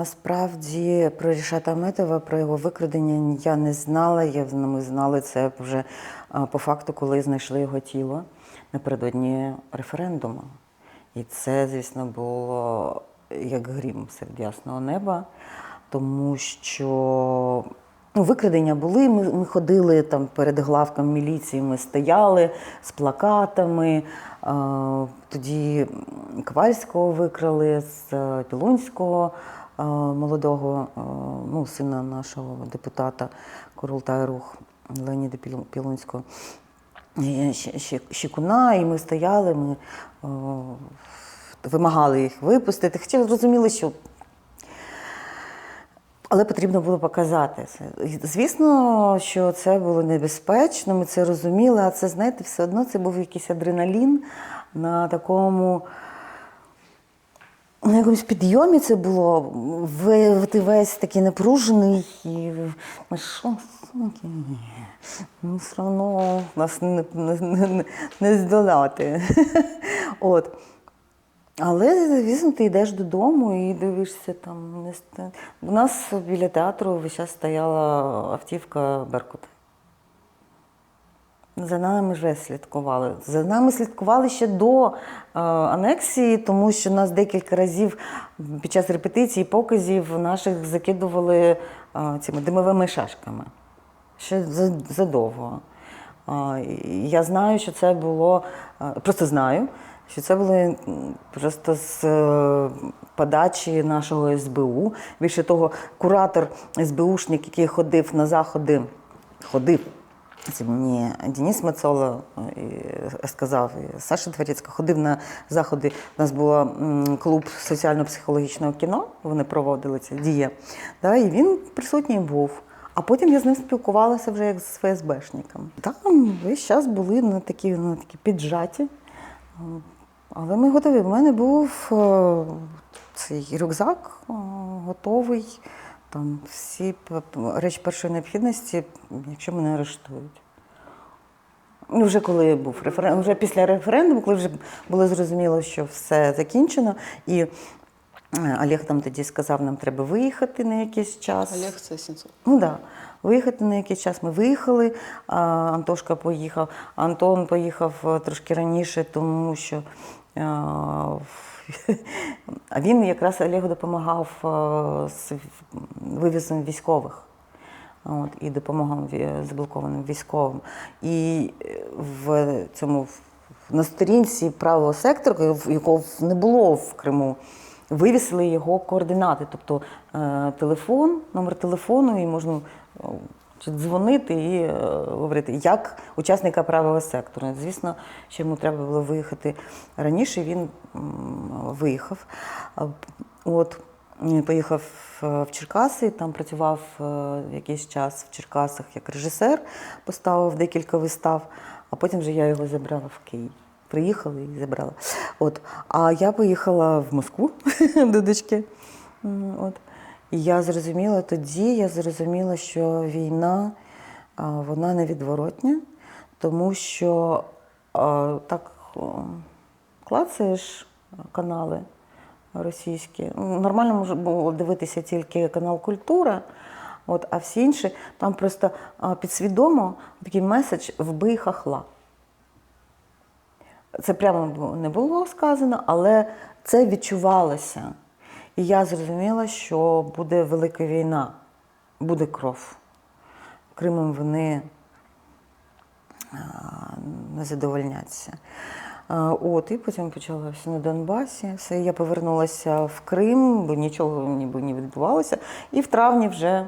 Насправді про Рішата Аметова, про його викрадення я не знала. Я, ми знали це вже по факту, коли знайшли його тіло напередодні референдуму. І це, звісно, було як грім серед ясного неба, тому що ну, викрадення були. Ми, ми ходили там перед главком міліції, ми стояли з плакатами. Тоді Ковальського викрали з Пілонського е, молодого, е, ну, сина нашого депутата Корултай Рух Леоніда Пілу- Пілонського. І Щ- Щ- Щекуна, і ми стояли, ми вимагали їх випустити. Хоча зрозуміли, що. Але потрібно було показати це. Звісно, що це було небезпечно, ми це розуміли, а це, знаєте, все одно це був якийсь адреналін на такому. На якомусь підйомі це було. Ти весь такий напружений і ну що, ну все одно нас не, не, не здолати. От. Але, звісно, ти йдеш додому і дивишся там. У нас біля театру весь час стояла автівка Беркута. За нами вже слідкували. За нами слідкували ще до е, анексії, тому що нас декілька разів під час репетицій, показів наших закидували е, цими димовими шашками. Ще задовго. І Я знаю, що це було, е, просто знаю, що це було просто з е, подачі нашого СБУ. Більше того, куратор СБУшник, який ходив на заходи, ходив. Це мені Денис Мацола е, сказав, і Саша Творецька ходив на заходи. У нас був клуб соціально-психологічного кіно, вони проводили це діє. Да, і він присутній був. А потім я з ним спілкувалася вже як з ФСБшником. Там весь час були на такі, на такі піджаті. Але ми готові. У мене був е, цей рюкзак е, готовий. Там всі речі першої необхідності, якщо мене арештують. Ну, вже коли був референдум, вже після референдуму, коли вже було зрозуміло, що все закінчено, і е, Олег там тоді сказав, нам треба виїхати на якийсь час. Олег це Сенцов. Ну так. Да. Виїхати на якийсь час ми виїхали. А, Антошка поїхав. Антон поїхав е, трошки раніше, тому що а, а він якраз Олегу допомагав е, з вивізом військових. От, і допомагав заблокованим військовим. І е, в цьому на сторінці правого сектору, якого не було в Криму, вивісили його координати, тобто е, телефон, номер телефону, і можна дзвонити і говорити, як учасника правого сектору. Звісно, що йому треба було виїхати раніше, він виїхав. От, поїхав е, в Черкаси, там працював е, якийсь час в Черкасах як режисер, поставив декілька вистав, а потім вже я його забрала в Київ. Приїхала і забрала. От. А я поїхала в Москву до дочки. От. І я зрозуміла тоді, я зрозуміла, що війна вона невідворотня, тому що так клацаєш канали російські. Ну, Нормально може було дивитися тільки канал Культура, от, а всі інші там просто підсвідомо такий меседж вбий хахла. Це прямо не було сказано, але це відчувалося. І я зрозуміла, що буде велика війна, буде кров. Кримом вони не задовольняться. От, і потім почалося на Донбасі. Все, я повернулася в Крим, бо нічого ніби не відбувалося. І в травні вже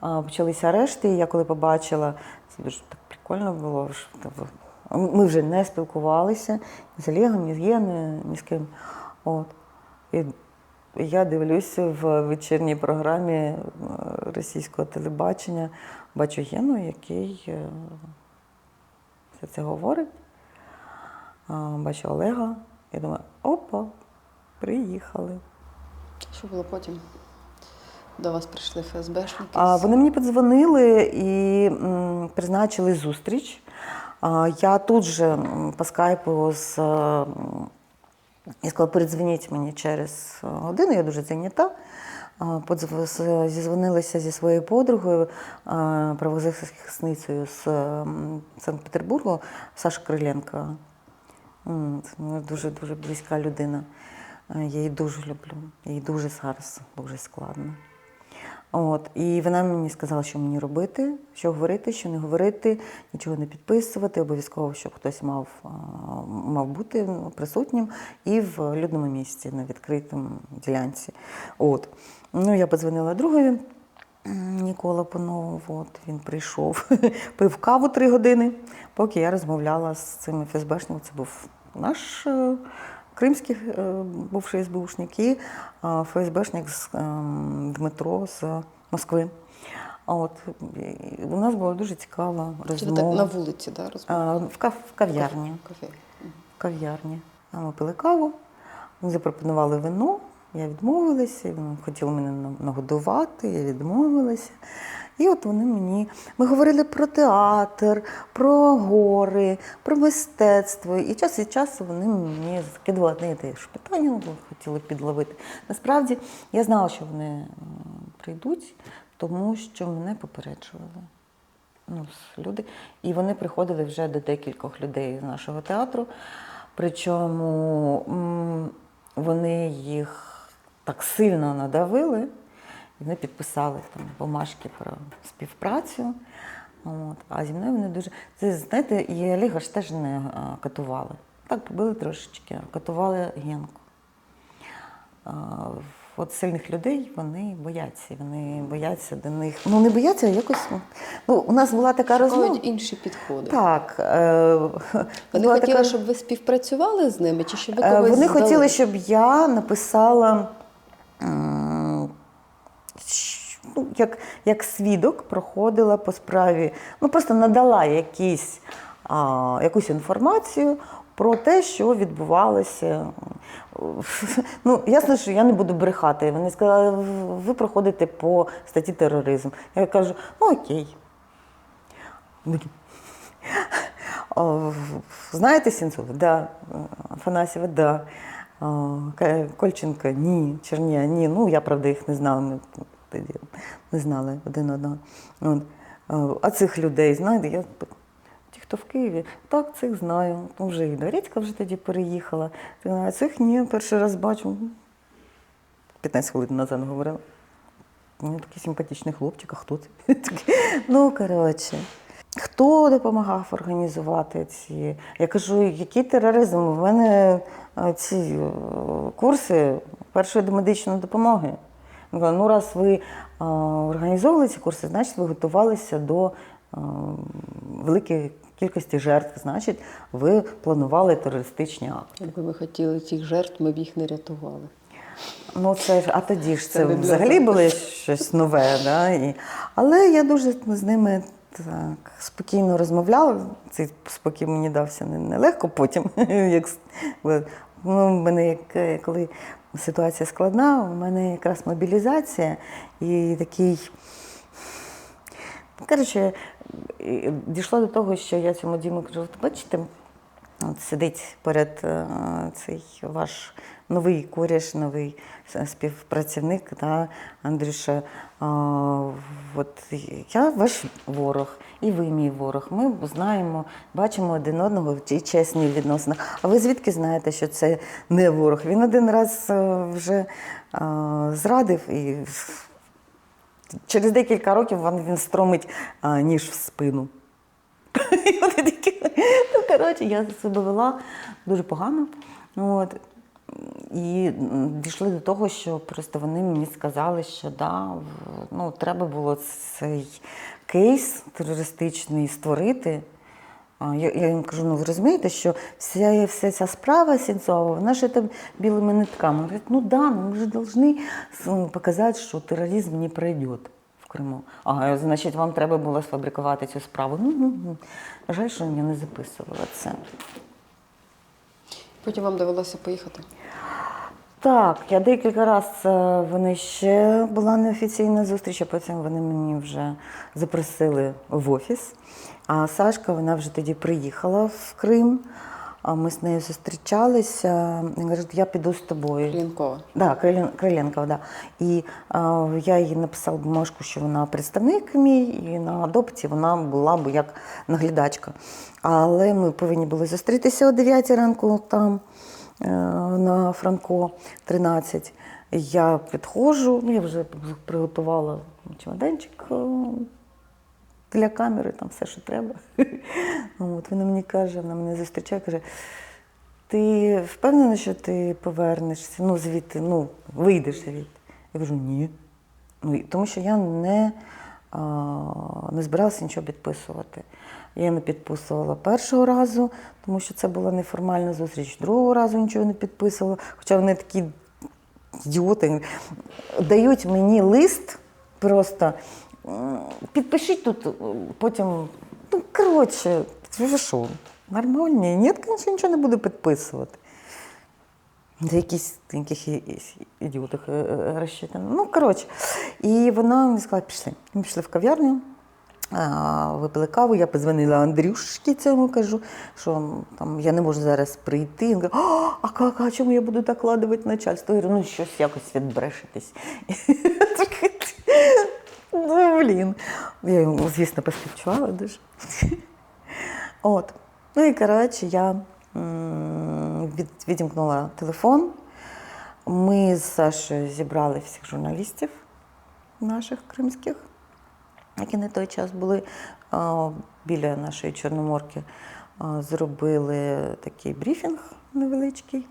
почалися арешти. І я коли побачила, це дуже так прикольно було. що Ми вже не спілкувалися ні з Олегом, ні з Єною, ні з ким. От. І я дивлюся в вечірній програмі е, російського телебачення, бачу Єну, який все це говорить. Бачу Олега. Я думаю, опа, приїхали. Що було потім? До вас прийшли ФСБшники. А, вони мені подзвонили і м, призначили зустріч. А, я тут же по скайпу з. Я сказала, передзвоніть мені через годину, я дуже зайнята. зізвонилася зі своєю подругою, правозахисницею з Санкт-Петербургу, Саша Криленко. М, дуже дуже близька людина. Е, Я її дуже люблю. Їй дуже зараз дуже складно. От, і вона мені сказала, що мені робити, що говорити, що не говорити, нічого не підписувати. Обов'язково, щоб хтось мав, мав бути присутнім і в людному місці на відкритому ділянці. От. Ну, я подзвонила другові. М, Нікола Панову, от він прийшов, пив каву три години, поки я розмовляла з цими ФСБшниками. Це був наш е, кримський е, бувший СБУшник і е, ФСБшник з Дмитро з Москви. А От у нас була дуже цікава Чи ви так на вулиці, да, розмовляли? Е, в кав- в кав'ярні в кав'ярні. Ми пили каву, запропонували вино, я відмовилася, вони хотіли мене нагодувати, я відмовилася. І от вони мені. Ми говорили про театр, про гори, про мистецтво. І час від часу вони мені закидували одне і те ж питання, хотіли підловити. Насправді я знала, що вони прийдуть, тому що мене попереджували ну, люди. І вони приходили вже до декількох людей з нашого театру. Причому вони так сильно надавили, і вони підписали там бумажки про співпрацю. От. А зі мною вони дуже. Це, знаєте, і Олега ж теж не катували. Так побили трошечки, катували Генку. От сильних людей вони бояться. Вони бояться до них. Ну не бояться, а якось. Ну, у нас була така розмова. Шукають інші підходи. Так. Е, Вони була хотіли, така- щоб ви співпрацювали з ними, чи щоб ви Е, когось Вони здали? хотіли, щоб я написала, ну, як, як свідок проходила по справі, ну просто надала якісь, а, якусь інформацію про те, що відбувалося. Ну, ясно, що я не буду брехати. Вони сказали, ви проходите по статті тероризм. Я кажу, ну окей. Знаєте Сінцова? Да. Афанасьєва, да. Кольченка, ні. Черня, ні. Ну, я, правда, їх не знала. Ми не знали один одного. А цих людей, знаєте, я ті, хто в Києві, так, цих знаю. Ну, вже і Дорецька вже тоді переїхала. А цих ні, перший раз бачу. 15 хвилин назад говорила. Ну, такий симпатичний хлопчик, а хто це? Ну, коротше. Хто допомагав організувати ці? Я кажу, який тероризм? У мене е, ці е, курси першої домедичної допомоги. Ну, раз ви е, організовували ці курси, значить ви готувалися до великої кількості жертв, значить, ви планували терористичні акти. Якби ми хотіли цих жертв, ми б їх не рятували. Ну, це ж, а тоді ж це, Це взагалі було щось нове. Да? І, але я дуже з ними так спокійно розмовляла. Цей спокій мені дався не- нелегко потім. Як, ну, мене як, е, коли ситуація складна, у мене якраз мобілізація і такий. Коротше, дійшло до того, що я цьому Діму кажу, бачите, От сидить перед е, цей ваш новий коріш, новий співпрацівник, да, Андрюша. А, от я ваш ворог, і ви мій ворог. Ми знаємо, бачимо один одного в чесні відносини. А ви звідки знаєте, що це не ворог? Він один раз е, вже е, зрадив і через декілька років він, стромить е, ніж в спину. І вони ну, коротше, я себе вела дуже погано. От. І дійшли до того, що просто вони мені сказали, що да, ну, треба було цей кейс терористичний створити. Я, їм кажу, ну ви розумієте, що вся, вся ця справа Сінцова, вона ж це білими нитками. Говорять, ну да, ну ми должны с- показати, що тероризм не пройде в Криму. А значить, вам треба було сфабрикувати цю справу. Ну, ну, ну. Жаль, що я не записувала це. Потім вам довелося поїхати. Так, я декілька разів е, вони ще була неофіційна зустріч, а потім вони мені вже запросили в офіс. А Сашка, вона вже тоді приїхала в Крим. Ми з нею зустрічалися. Він каже, я піду з тобою. Лінкова. Да, Крилен- Криленкова, да. І а, я їй написала бумажку, що вона представник мій, і на допиті вона була б як наглядачка. Але ми повинні були зустрітися о 9 ранку там е, на Франко 13. Я підходжу, ну я вже приготувала чемоданчик е, для камери, там все, що треба. От, вона мені каже, вона мене зустрічає, каже, ти впевнена, що ти повернешся? Ну, звідти, ну, вийдеш звідти. Я кажу, ні. Ну, тому що я не, а, не збиралася нічого підписувати. Я не підписувала першого разу, тому що це була неформальна зустріч. Другого разу нічого не підписувала. Хоча вони такі ідіоти. Дають мені лист просто. М, Підпишіть тут, потім. Ну, коротше, що, нормальні? Ні, звісно, нічого не буду підписувати. За якісь яких ідіотах е, е, розчитано. Ну, коротше. І вона мені сказала, пішли. Ми пішли в кав'ярню, випили каву, я позвонила Андрюшки цьому, кажу, що там я не можу зараз прийти. Він каже, «А, а чому я буду докладувати начальство? Я говорю, ну щось якось відбрешетесь. Блін. Я йому, звісно, поспівчувала дуже. От. Ну і коротше, я від, відімкнула телефон. Ми з Сашою зібрали всіх журналістів наших кримських, які на той час були біля нашої Чорноморки. Зробили такий брифінг невеличкий.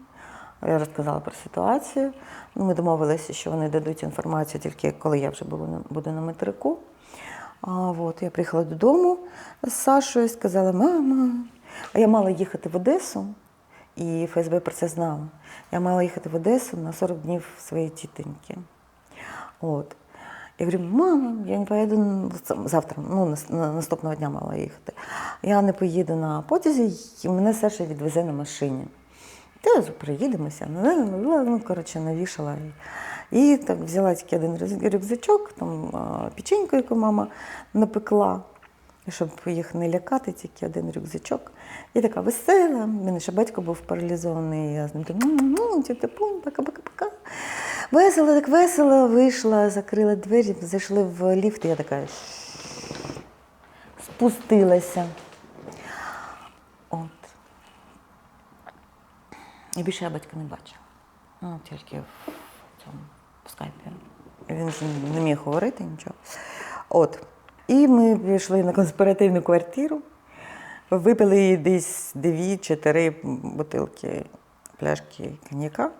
Я розказала про ситуацію. Ну, Ми домовилися, що вони дадуть інформацію тільки коли я вже буду на, материку. А, от, я приїхала додому з Сашою, сказала, мама, а я мала їхати в Одесу, і ФСБ про це знав. Я мала їхати в Одесу на 40 днів своєї тітоньки. От. Я говорю, мама, я не поїду завтра, ну, наступного дня мала їхати. Я не поїду на потязі, і мене Саша відвезе на машині. Та приїдемося. Ну, коротше, навішала. І, так взяла тільки один рюкзачок, там печеньку, яку мама напекла, щоб їх не лякати, тільки один рюкзачок. І така весела. У мене ще батько був паралізований, я з ним ну, пока-пока-пока. Весело, так весело, вийшла, закрила двері, зайшли в ліфт, і я така спустилася. І більше я батька не бачила. Ну, тільки в цьому в скайпі. Він не міг говорити нічого. От. І ми пішли на конспіративну квартиру, випили десь дві-чотири бутилки пляшки коньяка.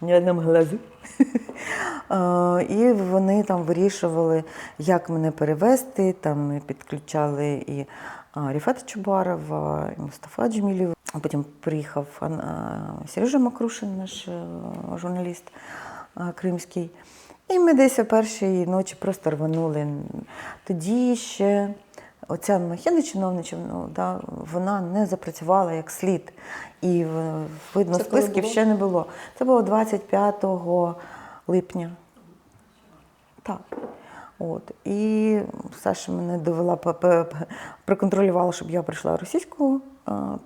Ні одному глазу. І вони там вирішували, як мене перевезти. Там ми підключали і Ріфата Чубарова, і Мустафа Джемілів. А потім приїхав Сережа Макрушин, наш е, журналіст кримський. І ми десь о першій ночі просто рванули. Тоді ще оця махіна чиновнича, ну, да, вона не запрацювала як слід. І видно, Це списків ще не було. Це було 25 липня. Так. От. І Саша мене довела, проконтролювала, щоб я прийшла російську е,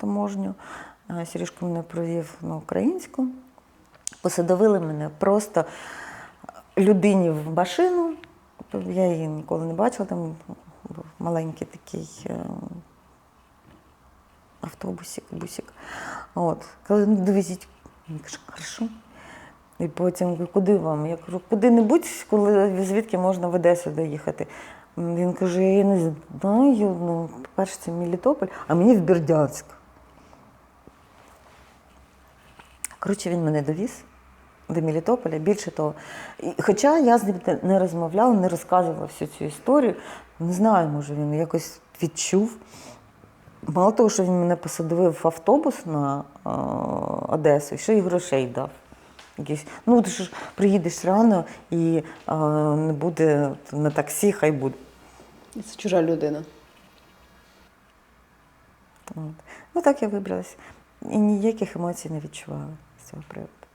таможню. Е, мене провів на українську. Посадовили мене просто людині в машину. Я її ніколи не бачила, там був маленький такий е, автобусик, бусик. От. Коли ну, довезіть, я кажу, хорошо. І потім куди вам? Я кажу, куди-небудь, коли звідки можна в Одесу доїхати. Він каже, я не знаю, ну, по-перше, це Мелітополь, а мені в Бердянськ. Коротше, він мене довіз до Мелітополя. Більше того, і- хоча я з ним не- розмовляла, не розказувала всю цю історію. Не знаю, може він якось відчув. Мало того, що він мене посадовив в автобус на е, Одесу, ще й грошей дав. Якісь, ну, ти ж приїдеш рано і е, не буде на таксі, хай буде. Це чужа людина. От. Ну так я вибралась. І ніяких емоцій не відчувала з цього приводу.